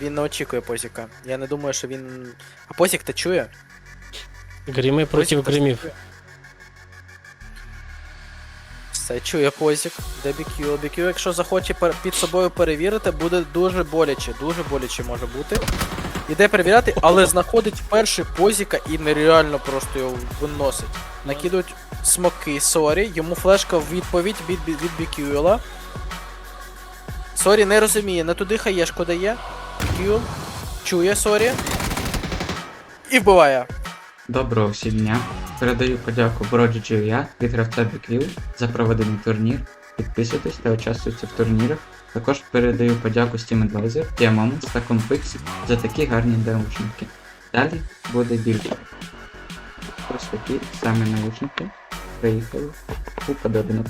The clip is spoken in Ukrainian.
Він не очікує позіка. Я не думаю, що він. А позік ти чує? Гріми проти Позік гримів. чує. Все, чує позік. Де BQ? BQ, якщо захоче пер- під собою перевірити, буде дуже боляче. Дуже боляче може бути. Іде перевіряти, але знаходить перший позіка і нереально просто його виносить. Накидують смоки Сорі, йому флешка в відповідь від, від, від BQ. Сорі не розуміє, не туди хаєшку дає. BQ чує Сорі. І вбиває. Доброго всім дня. Передаю подяку Броджі я від гравця BQ за проведений турнір. Підписуйтесь та участвуйте в турнірах. Також передаю подяку Steam Advisor, Diamond та Compix за такі гарні наушники. Далі буде більше. Ось такі самі наушники. Приїхали у подарунок.